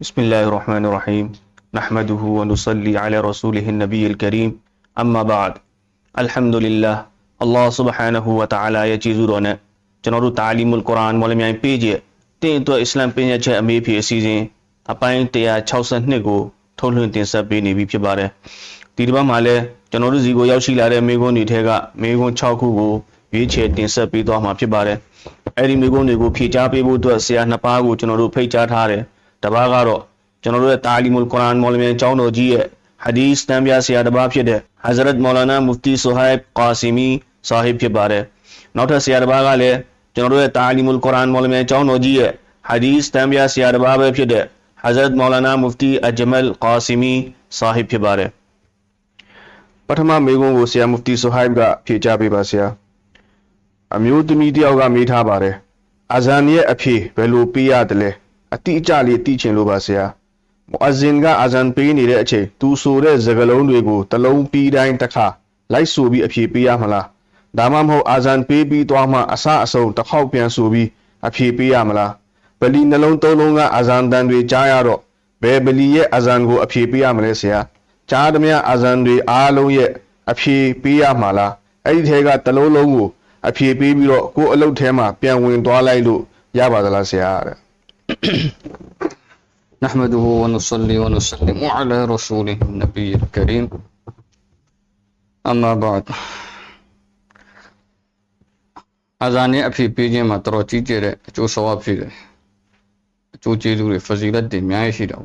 بسم الله الرحمن الرحيم نحمده ونصلي على رسوله النبي الكريم أما بعد الحمد لله الله سبحانه وتعالى ရဲ့ကျေးဇူးတော်နဲ့ကျွန်တော်တို့တာလီမုလ်ကုရ်အာန်မော်လမြိုင်ပေးချက်တင့်အတွက်အစ္စလမ်ပညာချက်အမေးဖြေအစီအစဉ်အပိုင်း162ကိုထုတ်လွှင့်တင်ဆက်ပေးနေပြီဖြစ်ပါတယ်ဒီတစ်ပတ်မှာလည်းကျွန်တော်တို့စီကိုရောက်ရှိလာတဲ့မိကွန်းတွေထဲကမိကွန်း6ခုကိုရွေးချယ်တင်ဆက်ပေးသွားမှာဖြစ်ပါတယ်အဲ့ဒီမိကွန်းတွေကိုဖြေကြားပေးဖို့အတွက်ဆရာနှစ်ပါးကိုကျွန်တော်တို့ဖိတ်ကြားထားတယ် တစ်ပါးကတော့ကျွန်တော်တို့ရဲ့တာလီမုလ်ကုရ်အာန်မော်လမြိုင်ကျောင်းတော်ကြီးရဲ့ဟာဒီစ်တန်ပြဆရာတစ်ပါးဖြစ်တဲ့ Hazrat Maulana Mufti Suhaib Qasimi ဆာဟစ်ဖြစ်ပါတယ်နောက်ထပ်ဆရာတစ်ပါးကလည်းကျွန်တော်တို့ရဲ့တာလီမုလ်ကုရ်အာန်မော်လမြိုင်ကျောင်းတော်ကြီးရဲ့ဟာဒီစ်တန်ပြဆရာတစ်ပါးပဲဖြစ်တဲ့ Hazrat Maulana Mufti Ajmal Qasimi ဆာဟစ်ဖြစ်ပါတယ်ပထမမေးခွန်းကိုဆရာ Mufti Suhaib ကဖြေကြားပေးပါဆရာအမျိုးသမီးတယောက်ကမေးထားပါတယ်အာဇန်ရဲ့အဖြေဘယ်လိုပေးရတယ်လဲ အတိအကျလေးသိချင်လို့ပါဆရာမူအဇင်ကအာဇန်ပေးနေတဲ့အချိန်သူဆိုတဲ့စကားလုံးတွေကိုတစ်လုံးပြီးတိုင်းတစ်ခါလိုက်ဆိုပြီးအဖြေပေးရမလားဒါမှမဟုတ်အာဇန်ပေးပြီးသွားမှအစအဆုံးတစ်ခေါက်ပြန်ဆိုပြီးအဖြေပေးရမလားဗလီနှလုံးသုံးလုံးကအာဇန်တန်တွေကြားရတော့ဘယ်ဗလီရဲ့အာဇန်ကိုအဖြေပေးရမလဲဆရာကြားသမျှအာဇန်တွေအားလုံးရဲ့အဖြေပေးရမှာလားအဲ့ဒီထဲကတစ်လုံးလုံးကိုအဖြေပေးပြီးတော့ကိုယ်အလုပ်ထဲမှာပြန်ဝင်သွားလိုက်လို့ရပါသလားဆရာတဲ့ نحمده ونصلي ونسلم على رسوله النبي الكريم أما بعد အဇာနဲ့အဖြစ်ပေးခြင်းမှာတော်တော်ကြီးကျယ်တဲ့အကျိုးဆောင်ဖြစ်တယ်အကျိုးကျေးဇူးတွေဖဇီလတ်တွေအများကြီးရှိတော့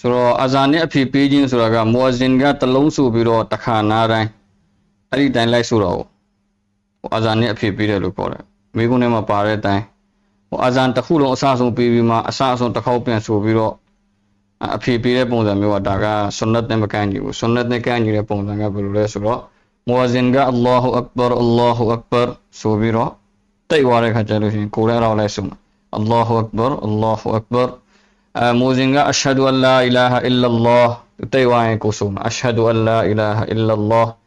ဆိုတော့အဇာနဲ့အဖြစ်ပေးခြင်းဆိုတာကမူအဇင်ကတလုံးဆိုပြီးတော့တစ်ခါနားတိုင်းအဲ့ဒီတိုင်းလိုက်ဆိုတော့အဇာနဲ့အဖြစ်ပေးတယ်လို့ပြောတယ်မိကုန်းထဲမှာပါတဲ့အတိုင်း ဟိုအဇန်တစ်ခုလုံးအစအဆုံးပြီးပြီးမှအစအဆုံးတစ်ခေါက်ပြန်ဆိုပြီးတော့အဖြေပေးတဲ့ပုံစံမျိုးကဒါကဆွန်နတ်နဲ့မကန်ညီဘူးဆွန်နတ်နဲ့ကန်ညီတဲ့ပုံစံကဘယ်လိုလဲဆိုတော့မူအဇင်ကအလ္လာဟူအက်ဘာအလ္လာဟူအက်ဘာဆိုပြီးတော့တိတ်သွားတဲ့ခါကျလို့ရှိရင်ကိုယ်လည်းတော့လဲဆုံးအလ္လာဟူအက်ဘာအလ္လာဟူအက်ဘာအမူဇင်ကအရှဟဒူအလ္လာအီလာဟာအီလ္လာလ္လာတိတ်သွားရင်ကိုယ်ဆုံးအရှဟဒူအလ္လာအီလာဟာအီလ္လာလ္လာပြီးအလိုမျိုးတလုံးခ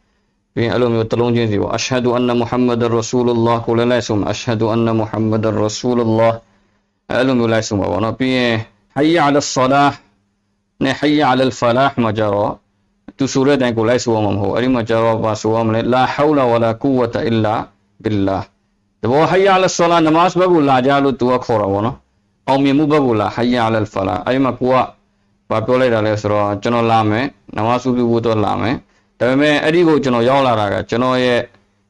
ျင်းစီပေါ့အရှဟ ဒူအန်နမုဟမ္မဒ်ရဆူလုလ္လာကိုလည်းလိုက်ဆုံးအရှဟဒူအန်နမုဟမ္မဒ်ရဆူလုလ္လာအဲ့လိုမျိုးလိုက်ဆုံးပါဘောနော်ပြီးရင်ဟယအလဆလာနဲ့ဟယအလဖလာမှာကြတော့သူဆိုတဲ့တိုင်းကိုလိုက်ဆိုမှာမဟုတ်အဲ့ဒီမှာကြတော့ပါဆိုရမလဲလာဟောလာဝလာကူဝတအီလာဘီလာတဘောဟယအလဆလာနမတ်ဘက်ကိုလာကြလို့သူကခေါ်တာဘောနော်အောင်မြင်မှုဘက်ကိုလာဟယအလဖလာအဲ့ဒီမှာကိုကဘာပြောလိုက်တာလဲဆိုတော့ကျွန်တော်လာမယ်နမတ်စုပြုဖို့တော့လာမယ် ဒါပေမဲ့အဲ့ဒီကိုကျွန်တော်ရောက်လာတာကကျွန်တော်ရဲ့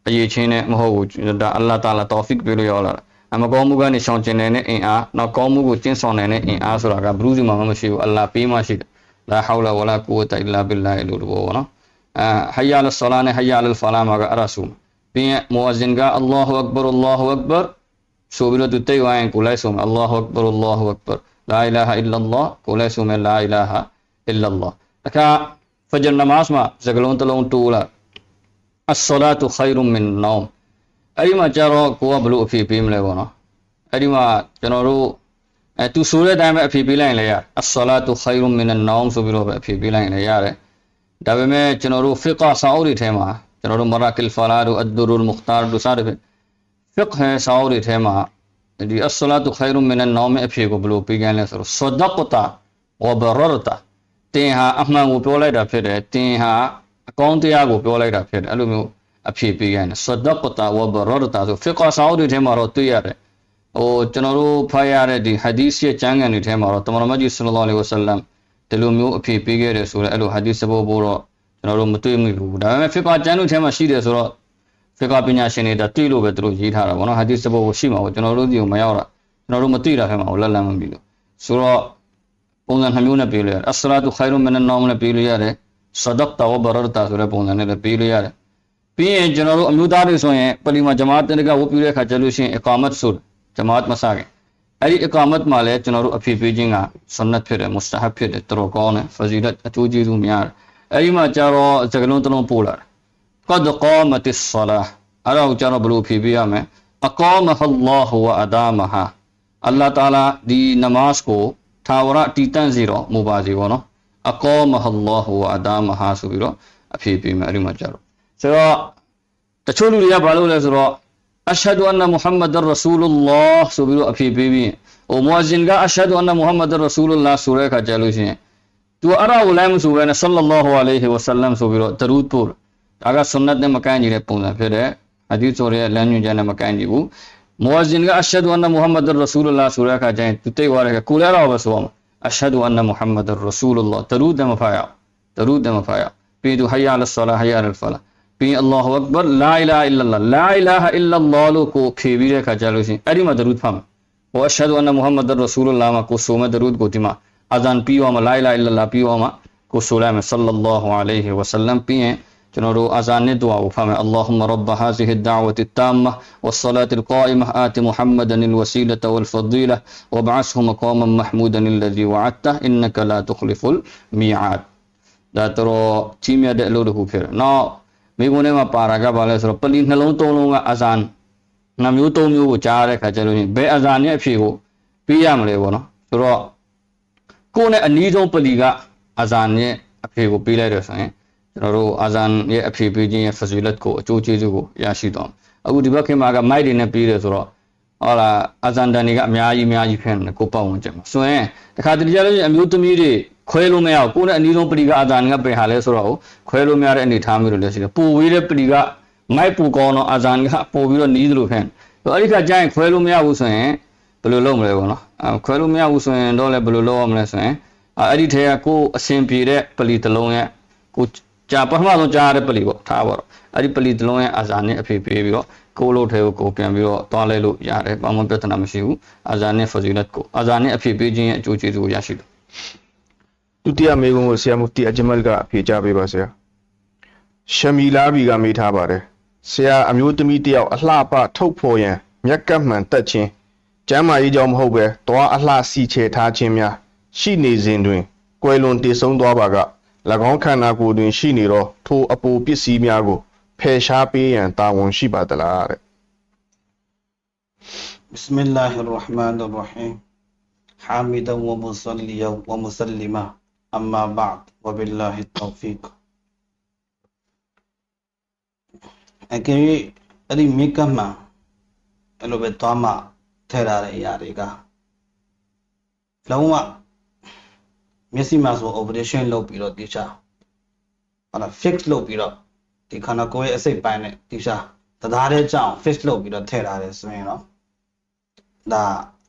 အရေးချင်းနဲ့မဟုတ်ဘူးဒါအလ္လာဟ်တာလာတောဖစ်ပေးလို့ရောက်လာတာအမကောင်းမှုကနေရှောင်ကျင်နိုင်တဲ့အင်အားနောက်ကောင်းမှုကိုကျင့်ဆောင်နိုင်တဲ့အင်အားဆိုတာကဘယ်သူမှမရှိဘူးအလ္လာဟ်ပေးမှရှိတယ်လာဟောလာဝလာကူဝတအီလာဘီလာလို့လို့ပေါ့နော်အဲဟယယာလဆလာနဲ့ဟယယာလဖလာမှာကအရဆူပြီးရင်မူအဇင်ကအလ္လာဟူအက်ဘာအလ္လာဟူအက်ဘာဆိုပြီးတော့သူတိတ်ဝိုင်းကိုလိုက်ဆုံးအလ္လာဟူအက်ဘာအလ္လာဟူအက်ဘာလာအီလာဟာအီလ္လာလာကိုလိုက်ဆုံးလာအီလာဟာအီလ္လာလာအခါ ဖဂျ်နမတ်မှာစကလုံးတစ်လုံးတိုးလာအဆလာတုခိုင်ရုမင်နောမ်အဲ့ဒီမှာကြတော့ကိုကဘလို့အဖြေပေးမလဲပေါ့နော်အဲ့ဒီမှာကျွန်တော်တို့အဲသူဆိုတဲ့အတိုင်းပဲအဖြေပေးလိုက်ရင်လည်းရအဆလာတုခိုင်ရုမင်နောမ်ဆိုပြီးတော့ပဲအဖြေပေးလိုက်ရင်လည်းရတယ်ဒါပေမဲ့ကျွန်တော်တို့ဖီကာဆာအိုတွေထဲမှာကျွန်တော်တို့မရာကီလ်ဖလာတို့အဒ်ဒူရူလ်မုခတာတို့စတဲ့ဖီကဟ်ဆာအိုတွေထဲမှာဒီအဆလာတုခိုင်ရုမင်နောမ်အဖြေကိုဘလို့ပေးကန်လဲဆိုတော့ဆဒက တာဝဘရရတာတင်ဟာအမှန်ကိုပြောလိုက်တာဖြစ်တယ်တင်ဟာအကောင်းတရားကိုပြောလိုက်တာဖြစ်တယ်အဲ့လိုမျိုးအဖြေပေးရတယ်ဆဒကတာဝဘရရတာဆိုဖီကာဆာအိုတွေထဲမှာတော့တွေ့ရတယ်ဟိုကျွန်တော်တို့ဖတ်ရတဲ့ဒီဟာဒီစ်ရဲ့ကျမ်းဂန်တွေထဲမှာတော့တမန်တော်ကြီးဆလ္လာလဟ်အလัยဟိဝဆလမ်ဒီလိုမျိုးအဖြေပေးခဲ့တယ်ဆိုတော့အဲ့လိုဟာဒီစ်စဘောဘောတော့ကျွန်တော်တို့မတွေ့မိဘူးဒါပေမဲ့ဖီကာကျမ်းတို့ထဲမှာရှိတယ်ဆိုတော့ဖီကာပညာရှင်တွေဒါတွေ့လို့ပဲသူတို့ရေးထားတာပေါ့နော်ဟာဒီစ်စဘောဘောရှိမှာပေါ့ကျွန်တော်တို့ဒီကိုမရောက်တာကျွန်တော်တို့မသိတာထဲမှာလက်လန်းမပြီးလို့ဆိုတော့ပုံစံနှမျိုးနဲ့ပေးလို့ရတယ်အဆလာတု ခိုင်ရုမင်နောမ်နဲ့ပေးလို့ရတယ်ဆဒက်တာဝဘရတာဆိုတဲ့ပုံစံနဲ့လည်းပေးလို့ရတယ်ပြီးရင်ကျွန်တော်တို့အမျိုးသားတွေဆိုရင်ပလီမာဂျမာတ်တင်ကဝတ်ပြုတဲ့အခါကျလို့ရှိရင်အကာမတ်ဆိုဂျမာတ်မဆာခင်အဲ့ဒီအကာမတ်မှာလည်းကျွန်တော်တို့အဖြစ်ပေးခြင်းကဆွန်နတ်ဖြစ်တယ်မုစတဟပ်ဖြစ်တယ်တော်တော်ကောင်းတယ်ဖဇီလတ်အကျိုးကျေးဇူးများတယ်အဲ့ဒီမှာကျတော့စကလုံးတစ်လုံးပို့လာတယ်ကဒ်ကာမတ်ဆလာအဲ့ဒါကိုကျတော့ဘယ်လိုဖြေပေးရမလဲအကာမဟလ္လာဟူဝအဒါမဟာအလ္လာဟ်တာလာဒီနမတ်ကို ထာဝရတည်တန့်စေတော့မူပါစေပေါ့နော်အကောမဟလ္လာဟူဝအဒါမဟာဆိုပြီးတော့အဖြေပေးမယ်အဲ့ဒီမှာကျတော့ဆိုတော့တချို့လူတွေကဘာလုပ်လဲဆိုတော့အရှဟဒူအန်နမုဟမ္မဒ်ရဆူလုလ္လာဟ်ဆိုပြီးတော့အဖြေပေးပြီးဟဟိုမွာဇင်ကအရှဟဒူအန်နမုဟမ္မဒ်ရဆူလလာဆိုတဲ့အခါကျလို့ရှိရင်သူအဲ့ဒါကိုလည်းမဆိုဘဲနဲ့ဆလ္လာလာဟူအလိုင်ဟီဝါဆလမ်ဆိုပြီးတော့ဒရူဒ်ပို့ဒါကဆွန်နတ်နဲ့မကိုင်းညီတဲ့ပုံစံဖြစ်တဲ့ဟာဒီဆိုတဲ့လမ်းညွှန်ချက်နဲ့မကိုင်းညီဘူး မွာဇင်ကအရှဟဒူအန်နမုဟမ္မဒ်ရဆူလလာဆိုတဲ့အခါကျရင်သူတိတ်သွားတယ်ကိုလည်းတော့ပဲဆိုအောင်အရှဟဒူအန်နမုဟမ္မဒ်ရဆူလလာဒရူဒ်နဲ့မဖတ်ရအောင်ဒရူဒ်နဲ့မဖတ်ရအောင်ပြီးသူ تنورو أزان ندوا فما اللهم رب هذه الدعوة التامة والصلاة القائمة آت محمدا الوسيلة والفضيلة وابعثه مقاما محمودا الذي وعدته إنك لا تخلف الميعاد. دا ترو تيميا دألو دهو فير. نا ميبوني ما باراقا بالي سرو. بلي نلون تولون أزان نم يو تولون يو جاري خجلو بي أزان يأبشي هو بي عملي ونا سرو كوني أنيزو بلي أزان يأبشي هو بي لأي رسو ကျွန်တော်တို့အဇန်ရဲ့အဖြေပေးခြင်းရဲ့ facility ကိုအကျိုးကျေးဇူးကိုရရှိတော့အခုဒီဘက်ခင်မှာကမိုက်တွေနဲ့ပေးတယ်ဆိုတော့ဟုတ်လားအဇန်တန်တွေကအများကြီးအများကြီးဖြစ်နေကိုပေါ့ဝင်ကြမှာဆိုရင်တခါတလေကြလို့ရှိရင်အမျိုးသမီးတွေခွဲလို့မရဘူးကိုယ်နဲ့အနီးဆုံးပလီကအဇန်ကပင်ဟာလဲဆိုတော့ခွဲလို့မရတဲ့အနေအထားမျိုးတွေလည်းရှိတယ်ပိုဝေးတဲ့ပလီကမိုက်ပူကောင်းတော့အဇန်ကပို့ပြီးတော့နီးသလိုဖြစ်နေအဲ့ဒီခါကျရင်ခွဲလို့မရဘူးဆိုရင်ဘယ်လိုလုပ်မလဲပေါ့နော်အဲခွဲလို့မရဘူးဆိုရင်တော့လည်းဘယ်လိုလုပ်ရမလဲဆိုရင်အဲ့ဒီထဲကကိုယ်အဆင်ပြေတဲ့ပလီတစ်လုံးရဲ့ကို ကြာပထမဆုံးကြားရတဲ့ပလီပေါ့ထားပါတော့အဲ့ဒီပလီတစ်လုံးရဲ့အာဇာနဲ့အဖေပေးပြီးတော့ကိုယ်လို့ထဲကိုကိုပြန်ပြီးတော့တွားလဲလို့ရတယ်ဘာမှပြဿနာမရှိဘူးအာဇာနဲ့ဖဇီလတ်ကိုအာဇာနဲ့အဖေပေးခြင်းရဲ့အကျိုးကျေးဇူးကိုရရှိတယ်ဒုတိယမေးခွန်းကိုဆရာမူတီအဂျမတ်ကအဖြေကြားပေးပါဆရာရှမီလာဘီကမေးထားပါတယ်ဆရာအမျိုးသမီးတယောက်အလှပထုတ်ဖော်ရန်မျက်ကပ်မှန်တက်ခြင်းကျမ်းမာရေးကြောင့်မဟုတ်ပဲတွားအလှစီချေထားခြင်းများရှိနေစဉ်တွင်ကွယ်လွန်တည်ဆုံးသွားပါက၎ င်းခန္ဓာကိုယ်တွင် ရှိနေသောထိုအပူပစ္စည်းများကိုဖယ်ရှားပေးရန်တာဝန်ရှိပါသလားတဲ့ بسم الله الرحمن الرحيم حامدا ومصليا ومسلما أما بعد وبالله التوفيق အကယ်၍အဲ့ဒီမိကပ်မှအဲ့လိုပဲသွားမှထဲထားတဲ့အရာတွေကလုံးဝ မျက်စိမှာဆို operation လုပ်ပြီးတော့တိကျဟာလား fix လုပ်ပြီးတော့ဒီခန္ဓာကိုယ်ရဲ့အစိတ်ပိုင်းနဲ့တိကျသသားတဲ့ကြောင် fix လုပ်ပြီးတော့ထဲထားတယ်ဆိုရင်တော့ဒါ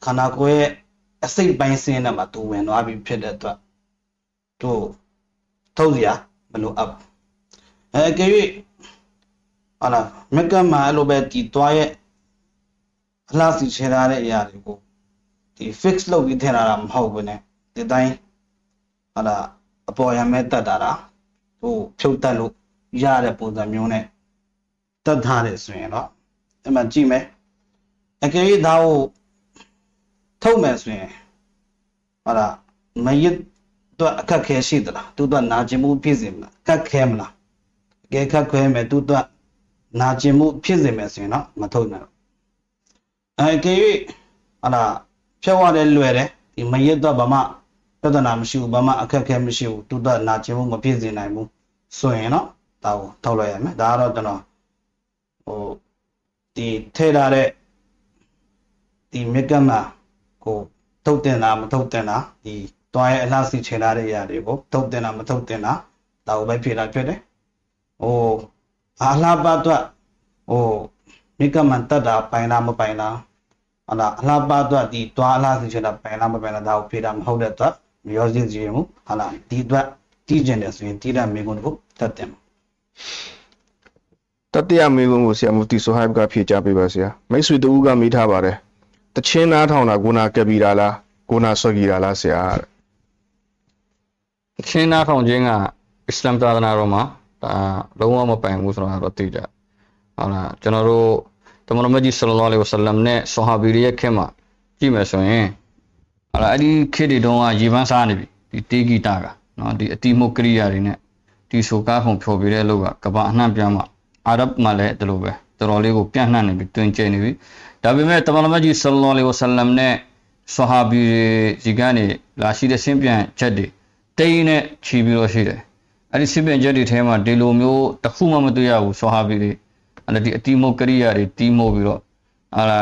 ခန္ဓာကိုယ်ရဲ့အစိတ်ပိုင်းစင်းနဲ့မှတူဝင်သွားပြီဖြစ်တဲ့အတွက်တို့ထုတ်စရာမလိုအပ်ဘူးအဲအကယ်၍ဟာလားမက်ကမှာအဲ့လိုပဲဒီသွားရဲ့အလားစီချေထားတဲ့အရာတွေကိုဒီ fix လုပ်ပြီးထည့်ထားတာမဟုတ်ဘူး ਨੇ ဒီတိုင်း ဟာလားအပေါ်ရမဲ့တတ်တာလားဟိုဖြုတ်တက်လို့ရတဲ့ပုံစံမျိုးနဲ့တတ်ထားတယ်ဆိုရင်တော့အဲ့မှာကြည့်မယ်အကယ်၍ဒါကိုထုတ်မယ်ဆိုရင်ဟာလားမရစ်တော့အခက်ခဲရှိသလားသူတော့နာကျင်မှုဖြစ်စေမလားအခက်ခဲမလားအကယ်ခက်ခဲမယ်သူတော့နာကျင်မှုဖြစ်စေမယ်ဆိုရင်တော့မထုတ်နိုင်ဘူးအဲအကယ်၍ဟာလားဖြတ်သွားတယ်လွယ်တယ်ဒီမရစ်တော့ဘာမှ ပြဿနာမရှိဘူးဘာမှအခက်ခဲမရှိဘူးသူတော့နာကျင်မှုမဖြစ်စေနိုင်ဘူးဆိုရင်တော့ဒါကိုထုတ်လိုက်ရမယ်ဒါကတော့ကျွန်တော်ဟိုဒီထဲထားတဲ့ဒီမြက်ကမှာကိုထုတ်တင်တာမထုတ်တင်တာဒီတွားရဲ့အလားစီချေလာတဲ့ຢာတွေကိုထုတ်တင်တာမထုတ်တင်တာဒါကိုပဲဖြေတာဖြစ်တယ်။ဟိုအာလှပတော့ဟိုမြက်ကမှန်တတ်တာပိုင်လားမပိုင်လားဟလာအလှပတော့ဒီတွားအလားစီချေလာပိုင်လားမပိုင်လားဒါကိုဖြေတာမဟုတ်တဲ့အတွက် မရောစည်းကြည့်မှုဟလာဒီအတွက်တီးကျင်တယ်ဆိုရင်တီးတဲ့မိကုန်းကိုတတ်တယ်တတိယမေးခွန်းကိုဆရာမူတီဆိုဟိုက်ဘ်ကဖြေကြားပေးပါဆရာမိတ်ဆွေတူကမေးထားပါတယ်တချင်းနားထောင်တာကိုနာကပ်ပြီးတာလားကိုနာဆွဲကြီးတာလားဆရာတဲ့ခင်းနာထောင်ခြင်းကအစ္စလာမ်သာသနာတော်မှာဒါလုံးဝမပိုင်ဘူးဆိုတာတော့သိကြဟုတ်လားကျွန်တော်တို့တမန်တော်မြတ်ကြီးဆလ္လာလဟ်အလိုင်းဝါဆလမ်နဲ့ဆဟာဘီတွေရဲ့ခေတ်မှာကြည့်မယ်ဆိုရင် ဟုတ်လားအဲ့ဒီခေတ်တွေတုန်းကရေပန်းစားနေပြီဒီတေဂီတာကနော်ဒီအတိမုတ်ကရိယာတွေနဲ့ဒီဆိုကားခုံဖြော်ပြတဲ့လောက်ကကဘာအနှံ့ပြမှာအာရဗ်မှာလည်းဒီလိုပဲတော်တော်လေးကိုပြန့်နှံ့နေပြီတွင်ကျယ်နေပြီဒါပေမဲ့တမန်တော်မြတ်ကြီးဆလ္လာလဟ်အလိုင်းဝါဆလမ်နဲ့ဆဟာဘီတွေဒီကနေလာရှိတဲ့ဆင်းပြန်ချက်တွေတိန်းနဲ့ခြီးပြီးတော့ရှိတယ်အဲ့ဒီဆင်းပြန်ချက်တွေထဲမှာဒီလိုမျိုးတစ်ခုမှမတွေ့ရဘူးဆဟာဘီတွေအဲ့ဒီအတိမုတ်ကရိယာတွေတီးမို့ပြီးတော့ ဟာလာ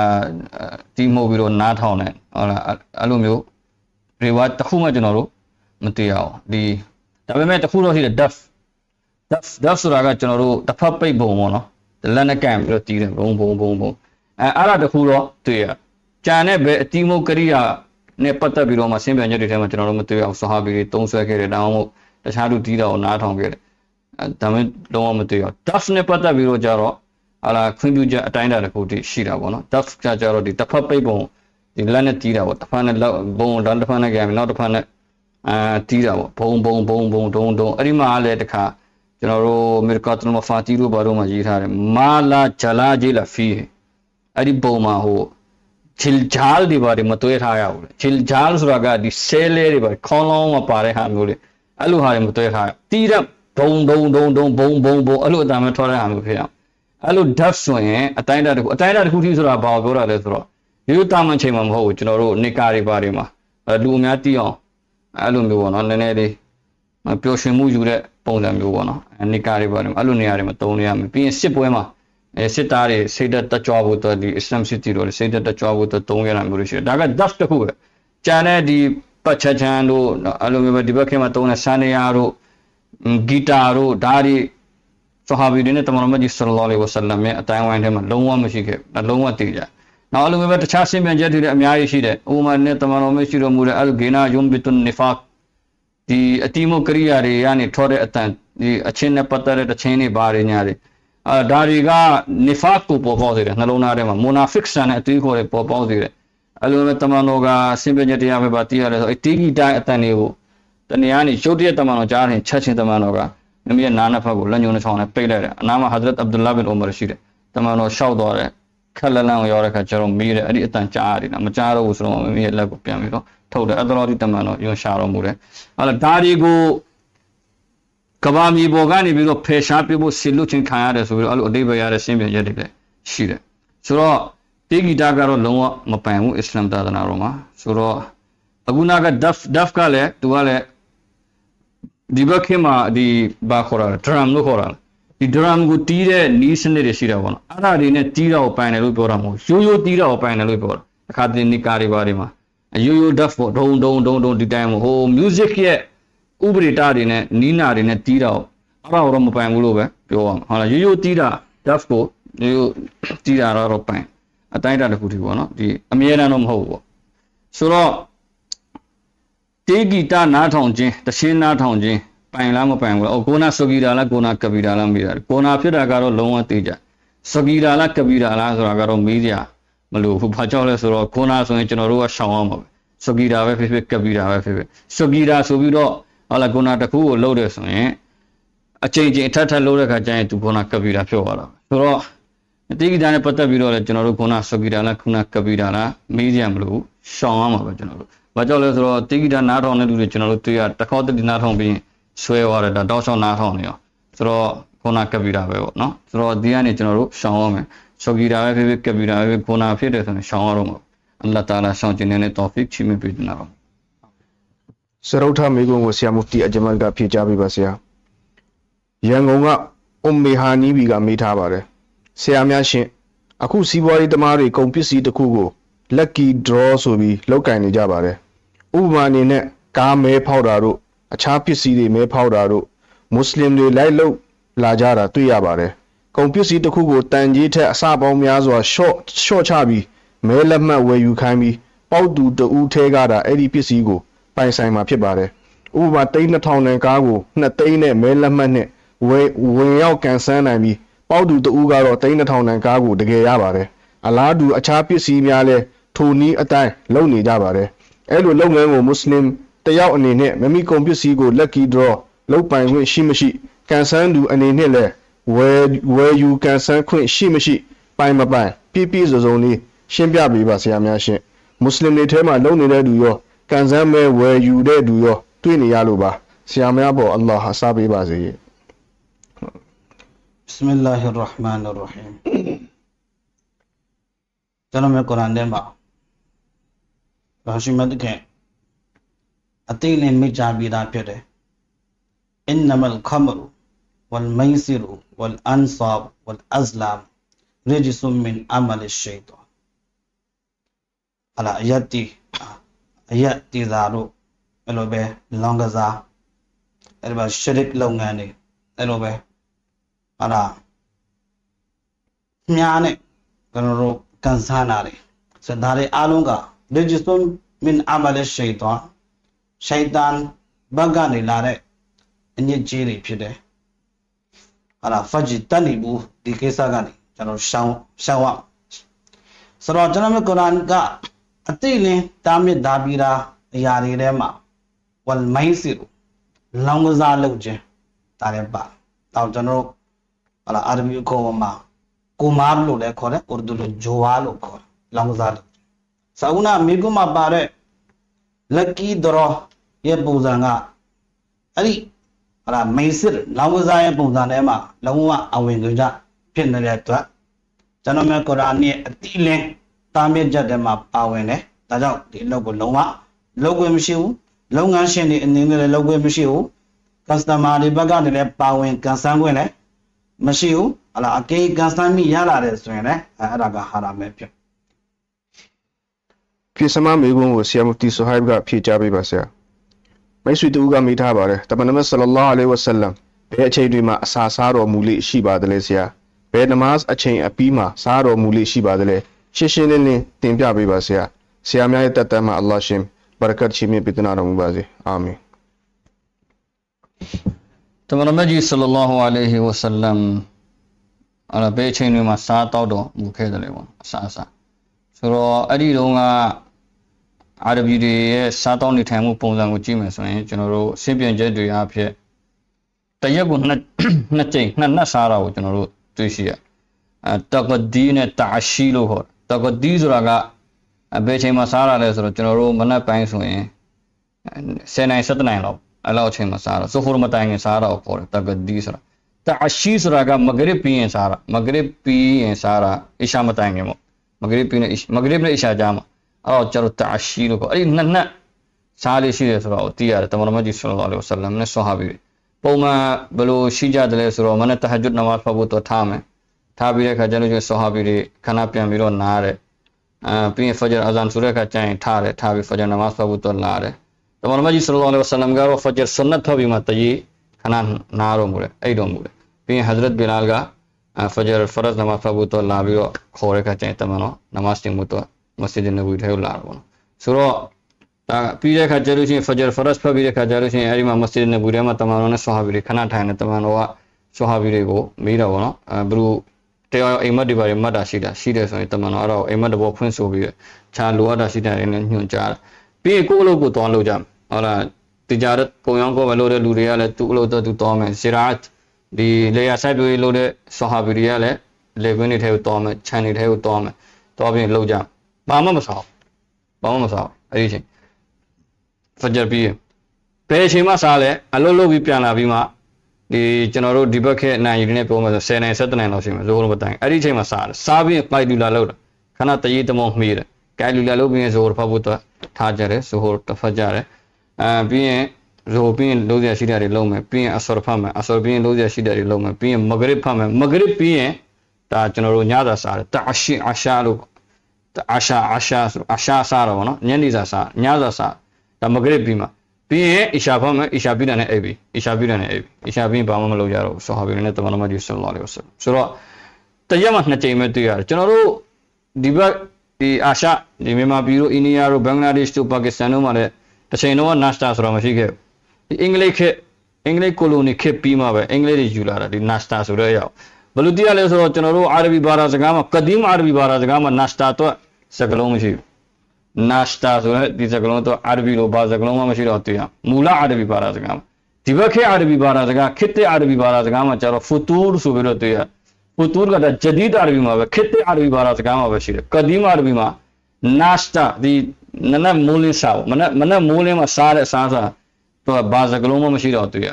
တီးမှုတ်ပြီးတော့နားထောင်တယ်ဟာလာအဲ့လိုမျိုးတွေဝါတစ်ခုမှကျွန်တော်တို့မသိရအောင်ဒီဒါပေမဲ့တစ်ခုတော့ရှိတယ် duff duff duff ဆိုတာကကျွန်တော်တို့တစ်ဖက်ပိတ်ပုံပေါ့နော်လက်နဲ့ကန်ပြီးတော့တီးတယ်ဘုံဘုံဘုံဘုံအဲအဲ့ဒါတစ်ခုတော့တွေ့ရကြံတဲ့ဘယ်အတီးမှုတ်ကရိယာနဲ့ပတ်သက်ပြီးတော့မှဆင်းပြန်ချက်တွေထဲမှာကျွန်တော်တို့မတွေ့အောင်ဆဟာဘီတွေတုံးဆွဲခဲ့တယ်ဒါမှမဟုတ်တခြားလူတီးတာကိုနားထောင်ခဲ့တယ်အဲဒါမှလုံးဝမတွေ့အောင် duff နဲ့ပတ်သက်ပြီးတော့ကြတော့ ဟာလာခွင့်ပြုချက်အတိုင်းအတာတစ်ခုတည်းရှိတာပေါ့နော် duff ကကြတော့ဒီတစ်ဖက်ပိတ်ပုံဒီလက်နဲ့တီးတာပေါ့တစ်ဖက်နဲ့လက်ဘုံတော့တစ်ဖက်နဲ့ကြံပြီးနောက်တစ်ဖက်နဲ့အာတီးတာပေါ့ဘုံဘုံဘုံဘုံတုံးတုံးအဲ့ဒီမှာလည်းတခါကျွန်တော်တို့အမေရိကန်မဖာတီတို့ဘာတို့မှရေးထားတယ်မာလာဂျလာဂျီလာဖီအဲ့ဒီပုံမှာဟိုချီလ်ဂျာလ်တွေဘာတွေမတွေ့ထားရဘူးလေချီလ်ဂျာလ်ဆိုတာကဒီဆဲလဲတွေပါခေါင်းလုံးမပါတဲ့ဟာမျိုးလေအဲ့လိုဟာတွေမတွေ့ထားရတီးတဲ့ဒုံဒုံဒုံဒုံဘုံဘုံဘုံအဲ့လိုအတမ်းမဲ့ထွက်တဲ့ဟာမျိုးဖြစ်အောင် အဲ့လို depth ဆိုရင်အတိုင်းအတာတစ်ခုအတိုင်းအတာတစ်ခုထိဆိုတာဘာကိုပြောတာလဲဆိုတော့ရိုးရိုးတာမန်ချိန်မှာမဟုတ်ဘူးကျွန်တော်တို့နေကာတွေပါတွေမှာအဲ့လူအများတီးအောင်အဲ့လိုမျိုးပေါ့နော်နည်းနည်းလေးပျော်ရွှင်မှုယူတဲ့ပုံစံမျိုးပေါ့နော်နေကာတွေပါတွေမှာအဲ့လိုနေရာတွေမှာတုံးနေရမယ်ပြီးရင်စစ်ပွဲမှာအဲစစ်သားတွေစိတ်သက်တက်ကြွဖို့တော့ဒီ Islam City တို့စိတ်သက်တက်ကြွဖို့တော့တုံးရတာမျိုးလို့ရှိတယ်ဒါက dust တစ်ခုပဲကျန်တဲ့ဒီပတ်ချက်ချန်တို့အဲ့လိုမျိုးပဲဒီဘက်ခေတ်မှာတုံးတဲ့ဆန်နေယာတို့ဂီတာတို့ဒါတွေ ဆဟာဘီတွေနဲ့တမန်တော်မြတ်ကြီးဆလ္လာလဟ်ဝဆလမ်ရဲ့အတိုင်းဝိုင်းထဲမှာလုံးဝမရှိခဲ့ဘူးလုံးဝတည်ကြနောက်အဲ့လိုမျိုးပဲတခြားရှင်းပြချက်တွေလည်းအများကြီးရှိတယ်ဥပမာနဲ့တမန်တော်မြတ်ရှိတော်မူတဲ့အလ်ဂေနာယုံဘီတွန်နီဖာဒီအတိမုကရိယာတွေကနေထောတဲ့အတန်ဒီအချင်းနဲ့ပတ်သက်တဲ့တချင်းတွေဘာတွေညာတွေအာဒါတွေကနီဖာကိုပေါ်ပေါက်စေတယ်နှလုံးသားထဲမှာမိုနာဖစ်ဆန်နဲ့အသွေးခေါ်တွေပေါ်ပေါက်စေတယ်အဲ့လိုပဲတမန်တော်ကရှင်းပြချက်တရားပဲပါတည်ရတယ်ဆိုအတီးဂီတိုင်းအတန်တွေကိုတနေရာနေရုတ်တရက်တမန်တော်ကြားရင်ချက်ချင်းတမန်တော်က မိမိရဲ့နားနှစ်ဖက်ကိုလက်ညှိုးနှချောင်းနဲ့ပိတ်လိုက်တယ်အနားမှာဟာဇရတ်အဗ်ဒူလာဘင်အိုမာရှိတယ်တမန်တော်ရှောက်သွားတယ်ခက်လက်လန်းကိုရောက်တဲ့ခါကျတော့မေးတယ်အဲ့ဒီအတန်ကြားရတယ်နော်မကြားတော့ဘူးဆိုတော့မိမိရဲ့လက်ကိုပြန်ပြီးတော့ထုတ်တယ်အဲ့တော်ဒီတမန်တော်ယွန်ရှာတော်မူတယ်အဲ့ဒါဒါတွေကိုကဘာမီပေါ်ကနေပြီးတော့ဖေရှားပြဖို့ဆီလွတ်ချင်းခံရတယ်ဆိုပြီးတော့အဲ့လိုအတိပ္ပယ်ရတဲ့ရှင်းပြရက်တွေလည်းရှိတယ်ဆိုတော့တေဂီတာကတော့လုံးဝမပိုင်ဘူးအစ္စလာမ်သာသနာတော်မှာဆိုတော့အခုနာက daf daf ကလည်းသူကလည်း ဒီဘက်ခေတ်မှာဒီဘာခေါ်တာလဲ drum လို့ခေါ်တာလဲဒီ drum ကိုတီးတဲ့နီးစနစ်တွေရှိတာပေါ့နော်အဲ့ဒါတွေနဲ့တီးတာကိုပိုင်တယ်လို့ပြောတာမဟုတ်ရိုးရိုးတီးတာကိုပိုင်တယ်လို့ပြောတာအခါတင်နီကာတွေပါတွေမှာရိုးရိုး daf ပေါ့ဒုံဒုံဒုံဒုံဒီတိုင်းဟို music ရဲ့ဥပဒေတာတွေနဲ့နီးနာတွေနဲ့တီးတာကိုအဲ့ဒါတော့မပိုင်ဘူးလို့ပဲပြောရမှာဟုတ်လားရိုးရိုးတီးတာ daf ကိုရိုးရိုးတီးတာတော့ပိုင်အတိုင်းအတာတစ်ခုတည်းပေါ့နော်ဒီအမြဲတမ်းတော့မဟုတ်ဘူးပေါ့ဆိုတော့ တေဂီတာနားထောင်ခြင်းတရှင်းနားထောင်ခြင်းပိုင်လားမပိုင်ဘူးလား။အော်ကိုနာဆိုဂီတာလားကိုနာကပီတာလားမေးတာ။ကိုနာဖြစ်တာကတော့လုံးဝသိကြ။ဆိုဂီတာလားကပီတာလားဆိုတာကတော့မေးကြမလို့ဘူး။ဘာကြောင့်လဲဆိုတော့ကိုနာဆိုရင်ကျွန်တော်တို့ကရှောင်အောင်ပါပဲ။ဆိုဂီတာပဲဖြစ်ဖြစ်ကပီတာပဲဖြစ်ဖြစ်။ဆိုဂီတာဆိုပြီးတော့ဟာလာကိုနာတစ်ခုကိုလှုပ်တယ်ဆိုရင်အချိန်ချင်းအထက်ထက်လှုပ်တဲ့ခါကျရင်သူကိုနာကပီတာဖြစ်သွားတာ။ဆိုတော့တေဂီတာနဲ့ပတ်သက်ပြီးတော့လည်းကျွန်တော်တို့ကိုနာဆိုဂီတာလားကိုနာကပီတာလားမေးကြမလို့ ရှောင်အောင်ပါပဲကျွန်တော်တို့။ဘာကြောင့်လဲဆိုတော့တေဂီတာနားထောင်တဲ့လူတွေကျွန်တော်တို့တွေ့ရတစ်ခေါက်တည်းနားထောင်ပြီးရင်ဆွဲသွားတယ်ဒါတောက်ချောင်းနားထောင်နေရောဆိုတော့ခုနကပီတာပဲပေါ့နော်ဆိုတော့ဒီကနေကျွန်တော်တို့ရှောင်ရမယ်ဆိုဂီတာပဲဖြစ်ဖြစ်ကပီတာပဲခုနဖြစ်တယ်ဆိုရင်ရှောင်ရတော့မှာအလ္လာဟ်တာလာရှောင်ခြင်းနဲ့တောဖစ်ချီမပေးနေတာတော့စရုတ်ထမေကွန်းကိုဆရာမူဖတီအဂျမတ်ကဖြေကြားပေးပါဆရာရန်ကုန်ကအွမ်မေဟာနီဘီကမေးထားပါတယ်ဆရာများရှင်အခုစီးပွားရေးသမားတွေကုန်ပစ္စည်းတစ်ခုကို lucky draw ဆိုပြီးလောက်ကင်နေကြပါတယ်ဥပမာအနေနဲ့ကားမဲဖောက်တာတို့အခြားပစ္စည်းတွေမဲဖောက်တာတို့မွတ်စလင်တွေလိုက်လို့လာကြတာတွေ့ရပါတယ်ကုန်ပစ္စည်းတစ်ခုကိုတန်ကြီးထက်အစပေါင်းများစွာ short short ချပြီးမဲလက်မှတ်ဝယ်ယူခိုင်းပြီးပေါက်သူတဦးထဲကတာအဲ့ဒီပစ္စည်းကိုပိုင်ဆိုင်မှာဖြစ်ပါတယ်။ဥပမာတိန်း2000တန်ကားကို2သိန်းနဲ့မဲလက်မှတ်နဲ့ဝယ်ဝင်ရောက်ကန်ဆန်းနိုင်ပြီးပေါက်သူတဦးကတော့တိန်း2000တန်ကားကိုတကယ်ရပါတယ်။အလားတူအခြားပစ္စည်းများလည်း ထိုနည်းအတိုင်းလုပ်နေကြပါတယ်။အဲ့လိုလုပ်ငန်းကိုမွတ်စလင်တယောက်အနေနဲ့မမိကုန်ပစ္စည်းကို lucky draw လုပ်ပိုင်ခွင့်ရှိမရှိကန်ဆန်းသူအနေနဲ့လည်းဝယ်ဝယ်ယူကန်ဆန်းခွင့်ရှိမရှိပိုင်မပိုင်ပြည့်ပြည့်စုံစုံလေးရှင်းပြပေးပါဆရာများရှင်မွတ်စလင်တွေထဲမှာလုံနေတဲ့သူရောကန်ဆန်းမဲ့ဝယ်ယူတဲ့သူရောတွေ့နေရလို့ပါဆရာများပေါ်အလ္လာဟ်အစားပေးပါစေ بسم الله الرحمن الرحيم ကျွန်တော်မြတ်ကုရ်အာန်ထဲမှာ ဘာရှိမတ်ခင်အသိနဲ့မိကြပြီးသားဖြစ်တယ်အင်နမလ်ခမရူဝလ်မိုင်စီရူဝလ်အန်ဆာဘ်ဝလ်အဇလမ်ရဂျစ်မင်အမလ်ရှိတောအလာအယတ်တီအယတ်တီသာတို့အဲ့လိုပဲလောင်ကစားအဲ့လိုရှရစ်လုပ်ငန်းတွေအဲ့လိုပဲအလာမြားနဲ့ကျွန်တော်တို့ကန်စားနာတယ်ဆိုတော့ဒါတွေအားလုံးက register min amal shaitan ရှိုက်တန်ဘက်ကနေလာတဲ့အညစ်အကြေးတွေဖြစ်တယ်ဟာလာဖဂျီတန်နေဘူးဒီကိစ္စကနေကျွန်တော်ရှောင်းရှောင်းရဆိုတော့ကျွန်တော်မြတ်ကုရ်အာန်ကအတိလင်းတားမြစ်တားပြီးတာအရာတွေထဲမှာဝလ်မိုင်းစီလောင်းကစားလုပ်ခြင်းဒါလည်းပါတော့ကျွန်တော်ဟာလာအာရဘီအခေါ်မှာကိုမားလို့လည်းခေါ်တယ်ဥရဒူလို့ဂျိုဝါလို့ခေါ်တယ်လောင်းကစားလုပ် စာဦးနာမိကုမှာပါတဲ့ lucky draw ရဲ့ပုံစံကအဲ့ဒီဟာလာမိတ်စစ်လောင်းကစားရဲ့ပုံစံထဲမှာလုံးဝအဝင်ကြဖြစ်နေတဲ့အတွက်ကျွန်တော်များကုရ်အာန်ရဲ့အတိလင်းတာမြင့်ချက်ထဲမှာပါဝင်တယ်ဒါကြောင့်ဒီအလုပ်ကိုလုံးဝလုပ်ခွင့်မရှိဘူးလုပ်ငန်းရှင်တွေအနေနဲ့လည်းလုပ်ခွင့်မရှိဘူး customer တွေဘက်ကနေလည်းပါဝင်ကန်ဆန်းခွင့်လည်းမရှိဘူးဟာလာအကေကန်ဆန်းမိရလာတယ်ဆိုရင်လည်းအဲ့ဒါကဟာရာမဲဖြစ် ပြေစမမေကွန်းကိုဆရာမူတီဆိုဟိုင်ဘ်ကဖြေကြားပေးပါဆရာမိတ်ဆွေတူကမိထားပါတယ်တမန်တော်ဆလလာအလိုင်းဝဆလမ်ဘယ်အချိန်တွေမှာအစာစားတော်မူလိရှိပါတယ်လဲဆရာဘယ်နမတ်အချိန်အပြီးမှာစားတော်မူလိရှိပါတယ်လဲရှင်းရှင်းလင်းလင်းတင်ပြပေးပါဆရာဆရာများရဲ့တက်တမ်းမှာအလ္လာဟ်ရှင်ဘရကတ်ချီမြင့်ပေးသနာတော်မူပါစေအာမင်တမန်တော်မြတ်ကြီးဆလလောဟူအလိုင်ဟီဝဆလမ်အဲ့ဒါဘေးချိန်တွေမှာစားတောက်တော်မူခဲ့တယ်လေပေါ့အစားအစားဆိုတော့အဲ့ဒီတုန်းက အာရဘီတွေရဲ့စားတောက်နေထိုင်မှုပုံစံကိုကြည့်မယ်ဆိုရင်ကျွန်တော်တို့စင်ပြန်ချက်တွေအဖြစ်တရက်ကိုနှစ်နှစ်ကြိမ်နှစ်နှစ်စားတာကိုကျွန်တော်တို့တွေ့ရှိရအဲတကဒီနဲ့တာရှိလို့ခေါ်တယ်တကဒီဆိုတာကအဘေးချိန်မှာစားရလဲဆိုတော့ကျွန်တော်တို့မနက်ပိုင်းဆိုရင်10နိုင်7နိုင်လောက်အဲ့လောက်အချိန်မှာစားတော့ဆိုဟိုမတိုင်ခင်စားတော့ခေါ်တယ်တကဒီဆိုတာတာရှိဆိုတာကမဂရစ်ပြီးရင်စားတာမဂရစ်ပြီးရင်စားတာအရှာမတိုင်ခင်ပေါ့မဂရစ်ပြီးနေမဂရစ်နဲ့အရှာကြားမှာ အဲ့တော့ကျတော့တာရှိလို့ခေါ်အဲ့ဒီနှစ်နှစ်စားလေးရှိတယ်ဆိုတော့သိရတယ်တမန်တော်မြတ်ကြီးဆလ္လာလဟ်အလိုင်းဝဆလမ်နဲ့ဆွာဟာဘီတွေပုံမှန်ဘယ်လိုရှိကြတယ်လဲဆိုတော့မနက်တဟဂျွတ်နမတ်ဖတ်ဖို့တော့ထားမယ်ထားပြီးတဲ့အခါကျတော့ဆွာဟာဘီတွေခဏပြန်ပြီးတော့နားတယ်အာပြီးရင်ဖဂျာအဇန်ဆိုတဲ့အခါကျရင်ထားတယ်ထားပြီးဖဂျာနမတ်ဖတ်ဖို့တော့လာတယ်တမန်တော်မြတ်ကြီးဆလ္လာလဟ်အလိုင်းဝဆလမ်ကတော့ဖဂျာဆွန်နတ်ဖတ်ပြီးမှတကြီးခဏနားတော့မူတယ်အဲ့တော့မူတယ်ပြီးရင်ဟဇရတ်ဘီလာလ်ကဖဂျာဖရတ်နမတ်ဖတ်ဖို့တော့လာပြီးတော့ခေါ်တဲ့အခါကျရင်တမန်တော်နမတ်တင်မှုတော့ မစဂျစ်နဘူထဲကိုလာတော့ပေါ့နော်ဆိုတော့ဒါပြီးတဲ့အခါကျလို့ရှိရင်ဖဂျာဖရတ်ဖတ်ပြီးတဲ့အခါကျလို့ရှိရင်အဲဒီမှာမစဂျစ်နဘူထဲမှာတမန်တော်နဲ့ဆွာဟာဘီတွေခဏထိုင်နေတမန်တော်ကဆွာဟာဘီတွေကိုမေးတော့ပေါ့နော်အဲဘလို့တရားအိမ်မက်တွေပါမှတ်တာရှိတာရှိတယ်ဆိုရင်တမန်တော်အဲ့တော့အိမ်မက်တဘောဖွင့်ဆိုပြီးခြာလိုအပ်တာရှိတယ်လည်းညွှန်ကြားတာပြီးရင်ကိုယ့်အလုပ်ကိုသွားလုပ်ကြမယ်ဟုတ်လားတကြတဲ့ပုံရောင်းကိုမလုပ်တဲ့လူတွေကလည်းသူ့အလုပ်တော့သူသွားမယ်စီရာတ်ဒီလေယာဆိုင်တွေလုပ်တဲ့ဆွာဟာဘီတွေကလည်းလေကွင်းတွေထဲကိုသွားမယ်ခြံတွေထဲကိုသွားမယ်သွားပြီးလုပ်ကြ ဘာမှမဆောက်ဘာမှမဆောက်အဲ့ဒီအချိန်ဖဂျာပြီးဘယ်အချိန်မှစားလဲအလုပ်လုပ်ပြီးပြန်လာပြီးမှဒီကျွန်တော်တို့ဒီဘက်ခက်နိုင်ရည်နဲ့ပြောမယ်ဆို10နိုင်7နိုင်လောက်ရှိမယ်ဇိုးလုံးမတိုင်အဲ့ဒီအချိန်မှာစားတယ်စားပြီးပိုက်လူလာလောက်တာခဏတရေတမောမှီးတယ်ကဲလူလာလောက်ပြီးရင်ဇိုးဖတ်ဖို့တော့ထားကြတယ်ဇိုးတဖတ်ကြတယ်အဲပြီးရင်ဇိုးပြီးရင်လုံးစရာရှိတဲ့တွေလုံးမယ်ပြီးရင်အဆော်ဖတ်မယ်အဆော်ပြီးရင်လုံးစရာရှိတဲ့တွေလုံးမယ်ပြီးရင်မဂရစ်ဖတ်မယ်မဂရစ်ပြီးရင်ဒါကျွန်တော်တို့ညစာစားတယ်တာရှိအရှာလို့ အာရှာအာရှာဆိုအာရှာစားတော့ဗောနော်ညနေစာစားညစာစားဒါမဂရစ်ပြီးမှပြီးရင်အီရှာဖတ်မယ်အီရှာပြီးတာနဲ့အိပ်ပြီးအီရှာပြီးတာနဲ့အိပ်ပြီးအီရှာပြီးဘာမှမလုပ်ကြတော့ဘူးဆိုဟာဘီနဲ့တမန်တော်မကြီးဆလ္လာလဟ်အလိုင်းဝဆလမ်ဆိုတော့တရက်မှနှစ်ကြိမ်ပဲတွေ့ရတယ်ကျွန်တော်တို့ဒီဘက်ဒီအာရှဒီမြန်မာပြည်တို့အိန္ဒိယတို့ဘင်္ဂလားဒေ့ရှ်တို့ပါကစ္စတန်တို့မှာလည်းတစ်ချိန်တော့နတ်စတာဆိုတာမရှိခဲ့ဘူးဒီအင်္ဂလိပ်ခေတ်အင်္ဂလိပ်ကိုလိုနီခေတ်ပြီးမှပဲအင်္ဂလိပ်တွေယူလာတာဒီနတ်စတာဆိုတဲ့အရာ ဘယ်လိုသိရလဲဆိုတော့ကျွန်တော်တို့အာရဘီဘာသာစကားမှာကဒီမ်အာရဘီဘာသာစကားမှာနတ်စတာတော့စကားလုံးမရှိဘူးနာစတာဆိုတဲ့ဒီစကားလုံးတော့အာရဘီလိုဘာစကားလုံးမှမရှိတော့တွေ့ရမူလအာရဘီဘာသာစကားမှာဒီဘက်ခေတ်အာရဘီဘာသာစကားခေတ်တဲ့အာရဘီဘာသာစကားမှာကျတော့ဖူတူရ်ဆိုပြီးတော့တွေ့ရဖူတူရ်ကတည်းကဂျဒီဒ်အာရဘီမှာပဲခေတ်တဲ့အာရဘီဘာသာစကားမှာပဲရှိတယ်ကဒီမ်အာရဘီမှာနာစတာဒီနနမိုးလင်းစားမနမနမိုးလင်းမှာစားတဲ့စားစားတော့ဘာစကားလုံးမှမရှိတော့တွေ့ရ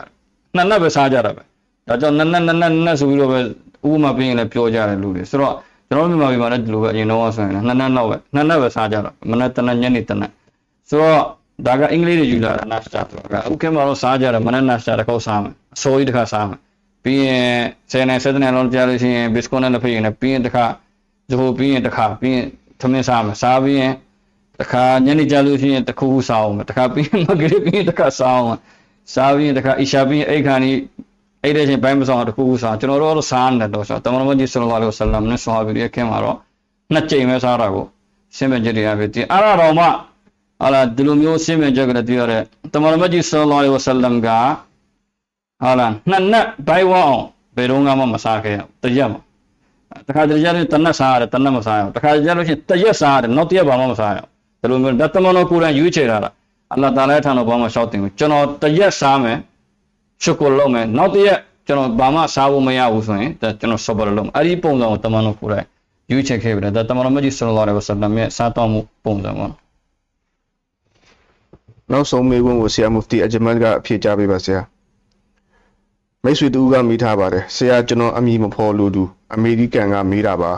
နှစ်နက်ပဲစားကြတာပဲဒါကြောင့်နနနနနဆိုပြီးတော့ပဲ ဥပမာပြရင်လည်းပြောကြတယ်လူတွေဆိုတော့ကျွန်တော်မြန်မာပြည်မှာလည်းဒီလိုပဲအရင်တော့ဆိုရင်နှစ်နက်တော့ပဲနှစ်နက်ပဲစားကြတော့မနက်တနက်ညနေတနက်ဆိုတော့ဒါကအင်္ဂလိပ်တွေယူလာတာနာစတာဆိုတာကဥက္ကဲမှာတော့စားကြတယ်မနက်နာစတာတစ်ခေါက်စားမယ်အစိုးရတစ်ခါစားမယ်ပြီးရင်ဆယ်နိုင်ဆယ်နိုင်လုံးကြားလို့ရှိရင်ဘစ်ကွန်နဲ့လက်ဖက်ရည်နဲ့ပြီးရင်တစ်ခါဇိုပြီးရင်တစ်ခါပြီးရင်သမင်းစားမယ်စားပြီးရင်တခါညနေကြလို့ရှိရင်တစ်ခုခုစားအောင်မယ်တခါပြီးရင်မဂရစ်ပြီးရင်တစ်ခါစားအောင်မယ်စားပြီးရင်တစ်ခါအီရှာပြီးရင်အိတ်ခါနီ အဲ့တဲ့ချင်းဘိုင်းမဆောင်တစ်ခုခုစားကျွန်တော်တို့ကတော့စားနေတယ်တော့ဆိုတမန်တော်ကြီးဆလ္လာလဟ်ဝဆလမ်နဲ့ဆွာဘီရဲ့ခင်မှာတော့နှစ်ကြိမ်ပဲစားတာကိုရှင်းပြချက်တွေကပဲဒီအဲ့ဒါတော့မှဟာလာဒီလိုမျိုးရှင်းပြချက်ကလည်းပြောရဲတမန်တော်ကြီးဆလ္လာလဟ်ဝဆလမ်ကဟာလာနှစ်နှစ်ဘိုင်ဝအောင်ဘယ်တော့မှမစားခဲ့တရက်မှာတခါတည်းကျလို့တနက်စားရတယ်တနက်မစားရအောင်တခါတည်းကျလို့ရှိရင်တရက်စားရတယ်နောက်တရက်ဘာမှမစားရအောင်ဒီလိုမျိုးဒါတမန်တော်ကိုယ်တိုင်ရွေးချယ်တာလားအလ္လာဟ်တာလာရဲ့ထံတော်ဘာမှရှောက်တင်ဘူးကျွန်တော်တရက်စားမယ် ရှုကုလုပ်မယ်နောက်တရက်ကျွန်တော်ဘာမှစားဖို့မရဘူးဆိုရင်ဒါကျွန်တော်ဆဘရလုပ်မယ်အဲ့ဒီပုံစံကိုတမန်တော်ကိုယ်တိုင်ရွေးချယ်ခဲ့ပြီဒါတမန်တော်မြတ်ကြီးဆလ္လာလဟ်ဝဆလမ်ရဲ့စားတော်မှုပုံစံပေါ့နောက်ဆုံးမေးခွန်းကိုဆရာမူဖတီအဂျမတ်ကအဖြေကြားပေးပါဆရာမိတ်ဆွေတူကမိထားပါတယ်ဆရာကျွန်တော်အမည်မဖော်လို့သူအမေရိကန်ကမေးတာပါ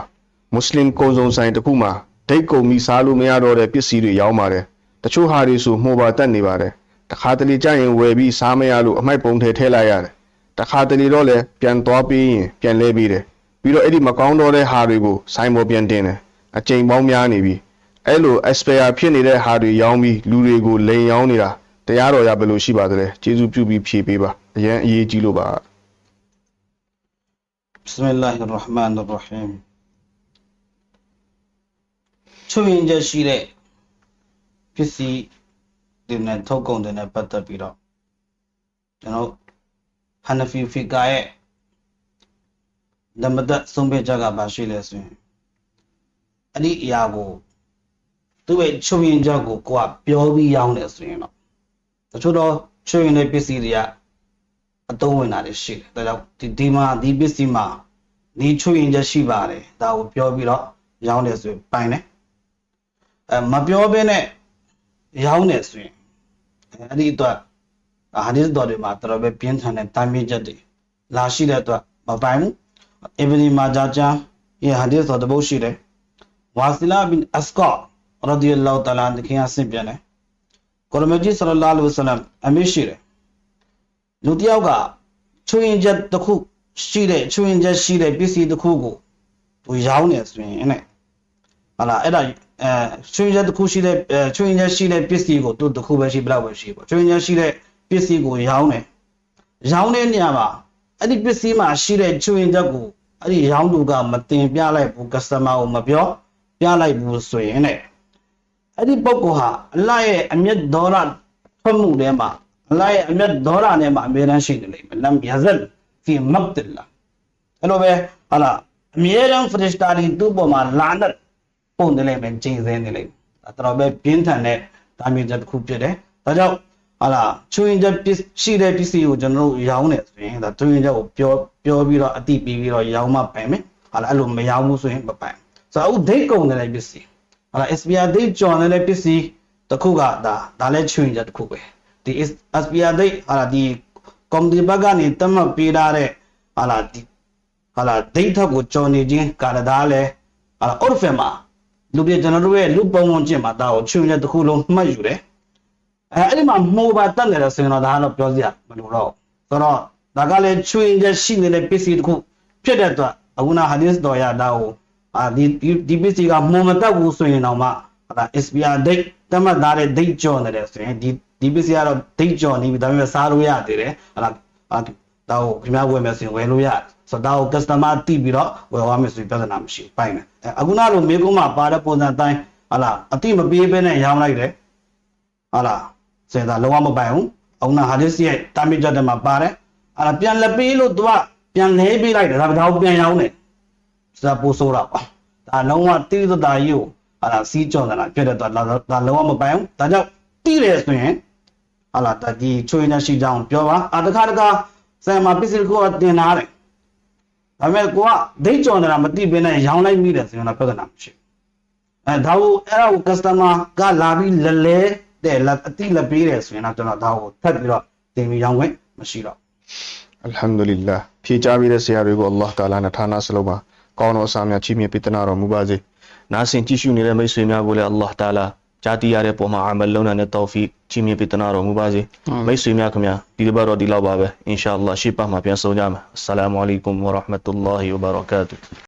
မွတ်စလင်ကုံစုံဆိုင်တစ်ခုမှာဒိတ်ကုံမီစားလို့မရတော့တဲ့ပစ္စည်းတွေရောင်းပါတယ်တချို့ဟာတွေဆိုမှုပါတက်နေပါတယ် တခါတလေကြရင်ဝယ်ပြီးစားမရလို့အမိုက်ပုံထဲထည့်လိုက်ရတယ်တခါတလေတော့လည်းပြန်သွားပြီးရင်ပြန်လဲပြီးတယ်ပြီးတော့အဲ့ဒီမကောင်းတော့တဲ့ဟာတွေကိုဆိုင်ပေါ်ပြန်တင်တယ်အချိန်ပေါင်းများနေပြီ အဲ့လို expire ဖြစ်နေတဲ့ဟာတွေရောင်းပြီးလူတွေကိုလိန်ရောင်းနေတာတရားတော်ရဘယ်လိုရှိပါသလဲကျေးဇူးပြုပြီးဖြေပေးပါအရင်အရေးကြီးလို့ပါ بسم الله الرحمن الرحيم ချွင်ချက်ရှိတဲ့ပစ္စည်း တွေနဲ့ထုတ်ကုန်တွေနဲ့ပတ်သက်ပြီးတော့ကျွန်တော်ဟန်နဖီဖီကာရဲ့ဓမ္မဒတ်ဆုံးဖြတ်ချက်ကပါရှိလဲဆိုရင်အဲ့ဒီအရာကိုသူ့ရဲ့ချွင်ချက်ကိုကိုကပြောပြီးရောင်းတယ်ဆိုရင်တော့တချို့တော့ချွင်တဲ့ပစ္စည်းတွေကအသုံးဝင်တာတွေရှိတယ်ဒါကြောင့်ဒီဒီမှာဒီပစ္စည်းမှာဒီချွင်ချက်ရှိပါတယ်ဒါကိုပြောပြီးတော့ရောင်းတယ်ဆိုရင်ပိုင်တယ်အဲမပြောဘဲနဲ့ရောင်းတယ်ဆိုရင် အဲ့ဒီအတွက်ဟာဒီတော်တွေမှာတော်တော်ပဲပြင်းထန်တဲ့တာမီချက်တွေလာရှိတဲ့အတွက်မပိုင်ဘူးအဘနီမာဂျာချာရဲ့ဟာဒီဆိုတဲ့ဘုတ်ရှိတယ်ဝါစီလာဘင်အစကာရဒီအလ္လာဟ်တအာလာတခင်အဆင့်ပြန်တယ်ကိုရမကြီးဆလလာလဟ်ဝဆလမ်အမိရှိတယ်လူတစ်ယောက်ကချွင်ချက်တစ်ခုရှိတဲ့ချွင်ချက်ရှိတဲ့ပစ္စည်းတစ်ခုကိုသူရောင်းနေဆိုရင်အဲ့ ဟာလာအဲ့ဒါအဲချွင်ချက်တစ်ခုရှိတဲ့အဲချွင်ချက်ရှိတဲ့ပစ္စည်းကိုသူတစ်ခုပဲရှိဘယ်လောက်ပဲရှိပေါ့ချွင်ချက်ရှိတဲ့ပစ္စည်းကိုရောင်းတယ်ရောင်းတဲ့နေရာမှာအဲ့ဒီပစ္စည်းမှာရှိတဲ့ချွင်ချက်ကိုအဲ့ဒီရောင်းသူကမတင်ပြလိုက်ဘူး customer ကိုမပြောပြလိုက်ဘူးဆိုရင်တဲ့အဲ့ဒီပုဂ္ဂိုလ်ဟာအလ္လာဟ်ရဲ့အမျက်ဒေါရထွက်မှုထဲမှာအလ္လာဟ်ရဲ့အမျက်ဒေါရနဲ့မှာအမြဲတမ်းရှိနေလိမ့်မယ်လမ်ယဇလ်ဖီမတ်တလာအဲ့လိုပဲဟာလာအမြဲတမ်းဖရစ်တာတွေသူ့ပေါ်မှာလာနတ် ပုံနေလိမ့်မယ်ကျင်းစင်းနေလိမ့်မယ်ဒါတော့ပဲပြင်းထန်တဲ့ဒါမျိုးချက်တစ်ခုဖြစ်တယ်ဒါကြောင့်ဟာလာချွင်ချက်ပစ္စရှိတဲ့ပစ္စည်းကိုကျွန်တော်တို့ရောင်းနေဆိုရင်ဒါချွင်ချက်ကိုပြောပြောပြီးတော့အတိပြီးပြီးတော့ရောင်းမှပိုင်မယ်ဟာလာအဲ့လိုမရောင်းဘူးဆိုရင်မပိုင်ဆိုတော့အခုဒိတ်ကုန်နေတဲ့ပစ္စည်းဟာလာ SPR ဒိတ်ကြော်နေတဲ့ပစ္စည်းတစ်ခုကဒါဒါလည်းချွင်ချက်တစ်ခုပဲဒီ SPR ဒိတ်ဟာလာဒီကွန်ဒီဘက်ကနေတတ်မှတ်ပေးထားတဲ့ဟာလာဒီဟာလာဒိတ်ထက်ကိုကြော်နေခြင်းကာရဒါလည်းဟာလာအော်ဖယ်မှာ လူပြကျွန်တော်တို့ရဲ့လူပုံဝင်ကျင့်မှာဒါကိုချွင်ချက်တစ်ခုလုံးမှတ်ယူတယ်အဲအဲ့ဒီမှာမိုးပါတက်နေတယ်ဆိုရင်တော့ဒါကတော့ပြောစရာမလိုတော့ဘူးဆိုတော့ဒါကလည်းချွင်ချက်ရှိနေတဲ့ပစ္စည်းတစ်ခုဖြစ်တဲ့အတွက်အခုနဟာဒီစ်တော်ရဒါကိုအာဒီဒီပစ္စည်းကမုံမတက်ဘူးဆိုရင်တော့မှဟာ SPR date တတ်မှတ်ထားတဲ့ date ကျော်နေတယ်ဆိုရင်ဒီဒီပစ္စည်းကတော့ date ကျော်နေပြီဒါပေမဲ့စားလို့ရသေးတယ်ဟာအာဒါကိုခင်ဗျားဝယ်မယ်ဆိုရင်ဝယ်လို့ရတယ် ဆိုတော့ဒါကို customer တိပြီးတော့ဝယ်သွားမယ်ဆိုရင်ပြဿနာမရှိဘူးပိုင်မယ်အဲအခုနလိုမေကုန်းမှာပါတဲ့ပုံစံအတိုင်းဟာလာအတိမပေးဘဲနဲ့ရောင်းလိုက်တယ်ဟာလာစင်သာလုံးဝမပိုင်ဘူးအခုနဟာဒစ်ရဲ့တာမီဂျတ်ထဲမှာပါတယ်ဟာလာပြန်လက်ပေးလို့သူကပြန်လဲပေးလိုက်တယ်ဒါဒါကိုပြန်ရောင်းတယ်စတာပိုးဆိုးတာပါဒါလုံးဝတိသတာကြီးကိုဟာလာစီးကြော်တာဖြစ်တဲ့တော့ဒါလုံးဝမပိုင်ဘူးဒါကြောင့်တိတယ်ဆိုရင်ဟာလာတကြီးချွေးနေရှိကြောင်းပြောပါအာတခါတခါဆယ်မှာပစ္စည်းကိုတင်လာတယ် ဒါပေမဲ့ကိုကဒိတ်ကြော်နေတာမသိဘဲနဲ့ရောင်းလိုက်မိတယ်ဆိုရင်တော့ပြဿနာမရှိဘူးအဲဒါကိုအဲ့ဒါကို customer ကလာပြီးလဲလဲတဲ့လက်အတိလက်ပေးတယ်ဆိုရင်တော့ကျွန်တော်ဒါကိုထပ်ပြီးတော့တင်ပြီးရောင်းခွင့်မရှိတော့အလ်ဟမ်ဒူလ illah ဖြေကြားပေးတဲ့ဆရာတွေကိုအလ္လာဟ်တာအာလာနဲ့ဌာနစလုံးမှာကောင်းသောအစာများချီးမြှင့်ပေးသနာတော်မူပါစေနာဆင်ကြည့်ရှုနေတဲ့မိတ်ဆွေများကိုလည်းအလ္လာဟ်တာအာလာကြားသိရတဲ့ပုံမှာအမလလုံးနဲ့တောဖီ ချီးမြှင့်ပေးသနာတော်မူပါစေမိတ်ဆွေများခင်ဗျာဒီတစ်ပတ်တော့ဒီလောက်ပါပဲအင်ရှာအလ္လာဟ်ရှေ့ပတ်မှာပြန်ဆုံကြမယ်အစ္စလာမုအလိုင်ကွမ်ဝရဟ်မတ်တူလာဟီဝဘရကာတူ